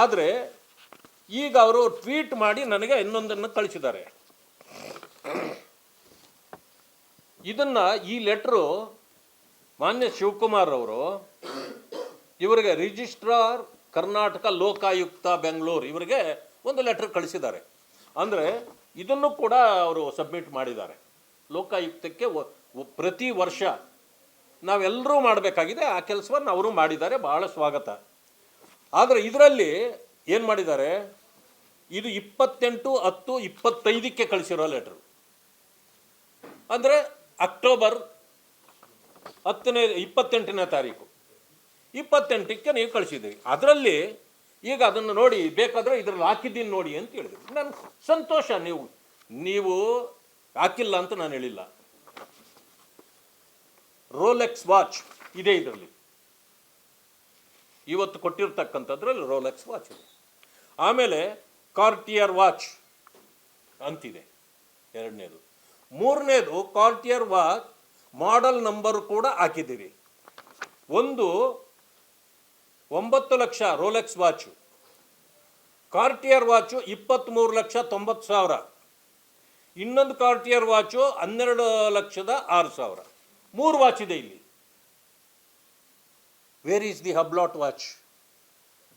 ಆದರೆ ಈಗ ಅವರು ಟ್ವೀಟ್ ಮಾಡಿ ನನಗೆ ಇನ್ನೊಂದನ್ನು ಕಳಿಸಿದ್ದಾರೆ. ಇದನ್ನ ಈ ಲೆಟ್ರು ಮಾನ್ಯ ಶಿವಕುಮಾರ್ ಅವರು, ಇವರಿಗೆ ರಿಜಿಸ್ಟ್ರಾರ್ ಕರ್ನಾಟಕ ಲೋಕಾಯುಕ್ತ ಬೆಂಗಳೂರು ಇವರಿಗೆ ಒಂದು ಲೆಟ್ರ್ ಕಳಿಸಿದ್ದಾರೆ. ಅಂದರೆ ಇದನ್ನು ಕೂಡ ಅವರು ಸಬ್ಮಿಟ್ ಮಾಡಿದ್ದಾರೆ. ಲೋಕಾಯುಕ್ತಕ್ಕೆ ಪ್ರತಿ ವರ್ಷ ನಾವೆಲ್ಲರೂ ಮಾಡಬೇಕಾಗಿದೆ, ಆ ಕೆಲಸವನ್ನು ಅವರು ಮಾಡಿದ್ದಾರೆ, ಬಹಳ ಸ್ವಾಗತ. ಆದರೆ ಇದರಲ್ಲಿ ಏನು ಮಾಡಿದ್ದಾರೆ? ಇದು ಇಪ್ಪತ್ತೆಂಟು, ಹತ್ತು, ಇಪ್ಪತ್ತೈದಕ್ಕೆ ಕಳಿಸಿರೋ ಲೆಟ್ರು ಅಂದರೆ ಅಕ್ಟೋಬರ್ ಹತ್ತನೇ, ಇಪ್ಪತ್ತೆಂಟನೇ ತಾರೀಕು. ಇಪ್ಪತ್ತೆಂಟಕ್ಕೆ ನೀವು ಕಳಿಸಿದ್ದೀರಿ. ಅದರಲ್ಲಿ ಈಗ ಅದನ್ನು ನೋಡಿ, ಬೇಕಾದರೆ ಇದ್ರಲ್ಲಿ ಹಾಕಿದ್ದೀನಿ ನೋಡಿ ಅಂತ ಹೇಳಿದ್ರು. ನಾನು ಸಂತೋಷ ನೀವು ನೀವು ಹಾಕಿಲ್ಲ ಅಂತ ನಾನು ಹೇಳಿಲ್ಲ. ರೋಲೆಕ್ಸ್ ವಾಚ್ ಇದೆ ಇದರಲ್ಲಿ. ಇವತ್ತು ಕೊಟ್ಟಿರ್ತಕ್ಕಂಥದ್ರಲ್ಲಿ ರೋಲೆಕ್ಸ್ ವಾಚ್ ಇದೆ. ಆಮೇಲೆ ಕಾರ್ಟಿಯರ್ ವಾಚ್ ಅಂತಿದೆ. ಎರಡನೇದು. ಮೂರನೇದು ಕಾರ್ಟಿಯರ್ ವಾಚ್ ಮಾಡೆಲ್ ನಂಬರ್ ಕೂಡ ಹಾಕಿದ್ದೀರಿ ಒಂದು ಒಂಬತ್ತು lakh Rolex watch Cartier watch ಇಪ್ಪತ್ತ್ಮೂರು ಲಕ್ಷ ತೊಂಬತ್ತು ಸಾವಿರ. ಇನ್ನೊಂದು ಕಾರ್ಟಿಯರ್ ವಾಚು ಹನ್ನೆರಡು ಲಕ್ಷದ ಆರು ಸಾವಿರ. ಮೂರು ವಾಚ್ ಇದೆ ಇಲ್ಲಿ. Where is the hublot watch?